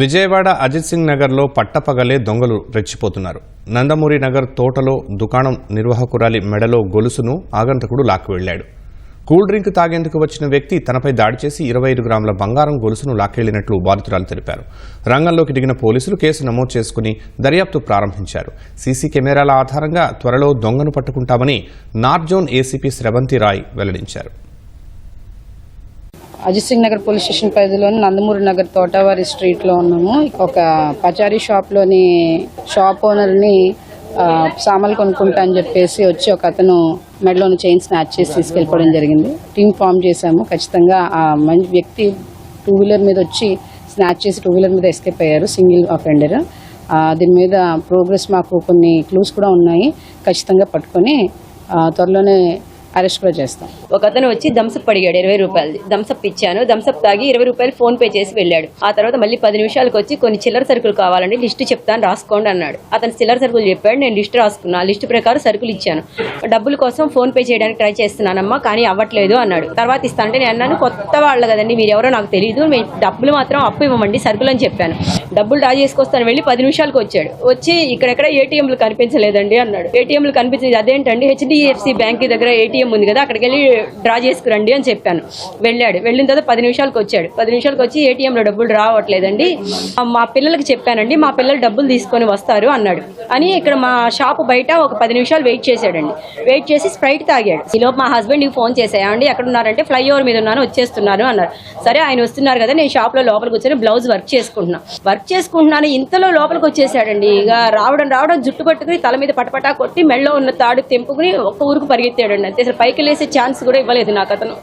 విజయవాడ అజిత్ సింగ్ నగర్లో పట్టపగలే దొంగలు రెచ్చిపోతున్నారు. నందమూరి నగర్ తోటలో దుకాణం నిర్వాహకురాలి మెడలో గొలుసును ఆగంతకుడు లాక్కు వెళ్ళాడు కూల్ డ్రింక్ తాగేందుకు వచ్చిన వ్యక్తి తనపై దాడి చేసి ఇరవై ఐదు గ్రాముల బంగారం గొలుసును లాక్కెళ్ళినట్లు బాధితురాలు తెలిపారు. రంగంలోకి దిగిన పోలీసులు కేసు నమోదు చేసుకుని దర్యాప్తు ప్రారంభించారు. సీసీ కెమెరాల ఆధారంగా త్వరలో దొంగను పట్టుకుంటామని నార్జోన్ ఏసీపీ స్రవంతి రాయ్ వెల్లడించారు. అజిత్ సింగ్ నగర్ పోలీస్ స్టేషన్ పరిధిలోని నందమూరి నగర్ తోటవారి స్ట్రీట్లో ఉన్నాము. ఒక పచారీ షాప్లోని షాప్ ఓనర్ని సామాన్లు కొనుక్కుంటా అని చెప్పేసి వచ్చి ఒక అతను మెడలోని చైన్ స్నాచ్ చేసి తీసుకెళ్ళిపోవడం జరిగింది. టీమ్ ఫామ్ చేశాము. ఖచ్చితంగా ఆ మంచి వ్యక్తి టూ వీలర్ మీద వచ్చి స్నాచ్ చేసి టూ వీలర్ మీద ఎస్కేప్ అయ్యారు. సింగిల్ అఫెండర్ దీని మీద ప్రోగ్రెస్ మాకు కొన్ని క్లూస్ కూడా ఉన్నాయి. ఖచ్చితంగా పట్టుకొని త్వరలోనే అరెస్ట్ కూడా చేస్తాం. ఒక అతను వచ్చి దంసప్ అడిగాడు ఇరవై రూపాయలు దంసప్ ఇచ్చాను. దంసప్ తాగి ఇరవై రూపాయలు ఫోన్ పే చేసి వెళ్ళాడు. ఆ తర్వాత మళ్ళీ పది నిమిషాలకు వచ్చి కొన్ని చిల్లర సరుకులు కావాలండి లిస్టు చెప్తాను రాసుకోండి అన్నాడు. అతను చిల్లర సరుకులు చెప్పాడు నేను లిస్ట్ రాసుకున్నా. ఆ లిస్ట్ ప్రకారం సరుకులు ఇచ్చాను. డబ్బుల కోసం ఫోన్ పే చేయడానికి ట్రై చేస్తున్నానమ్మా కానీ అవ్వట్లేదు అన్నాడు. తర్వాత ఇస్తా అంటే నేను అన్నాను కొత్త వాళ్ళు కదండి మీరు ఎవరో నాకు తెలియదు మీ డబ్బులు మాత్రం అప్పు ఇవ్వమండి సరుకులు అని చెప్పాను. డబ్బులు డ్రా చేసుకొస్తాను వెళ్ళి పది నిమిషాలకు వచ్చాడు. వచ్చి ఇక్కడెక్కడ ఏటీఎంలు కనిపించలేదండి అన్నాడు. ఏటీఎంలు కనిపించలేదు అదేంటండి హెచ్డిఎఫ్సి బ్యాంక్ దగ్గర ఏటీఎం ఉంది కదా అక్కడికి వెళ్ళి డ్రా చేసుకురండి అని చెప్పాను. వెళ్ళాడు. వెళ్ళిన తర్వాత పది నిమిషాలకు వచ్చాడు. పది నిమిషాలకు వచ్చి ఏటీఎంలో డబ్బులు రావట్లేదండి. మా పిల్లలకి చెప్పానండి మా పిల్లలు డబ్బులు తీసుకొని వస్తారు అన్నాడు. అని ఇక్కడ మా షాప్ బయట ఒక పది నిమిషాలు వెయిట్ చేశాడండి. వెయిట్ చేసి స్ప్రైట్ తాగాడు. ఈలోపు మా హస్బెండ్ ఫోన్ చేసాయండి ఎక్కడ ఉన్నారంటే ఫ్లైఓవర్ మీద ఉన్నాను వచ్చేస్తున్నాను అన్నారు. సరే ఆయన వస్తున్నారు కదా నేను షాప్లో లోపలికి వచ్చాను బ్లౌజ్ వర్క్ చేసుకుంటున్నా. వర్క్ చేసుకుంటున్నాను. ఇంతలో లోపలికి వచ్చేసాడండి. ఇక రావడం రావడం జుట్టు పట్టుకుని తల మీద పటపటా కొట్టి మెళ్ళో ఉన్న తాడు తెంపుకుని ఒక్క ఊరుకు పరిగెత్తాడండి. అంతే అసలు పైకి లేసే ఛాన్స్ కూడా ఇవ్వలేదు నాకు అతను.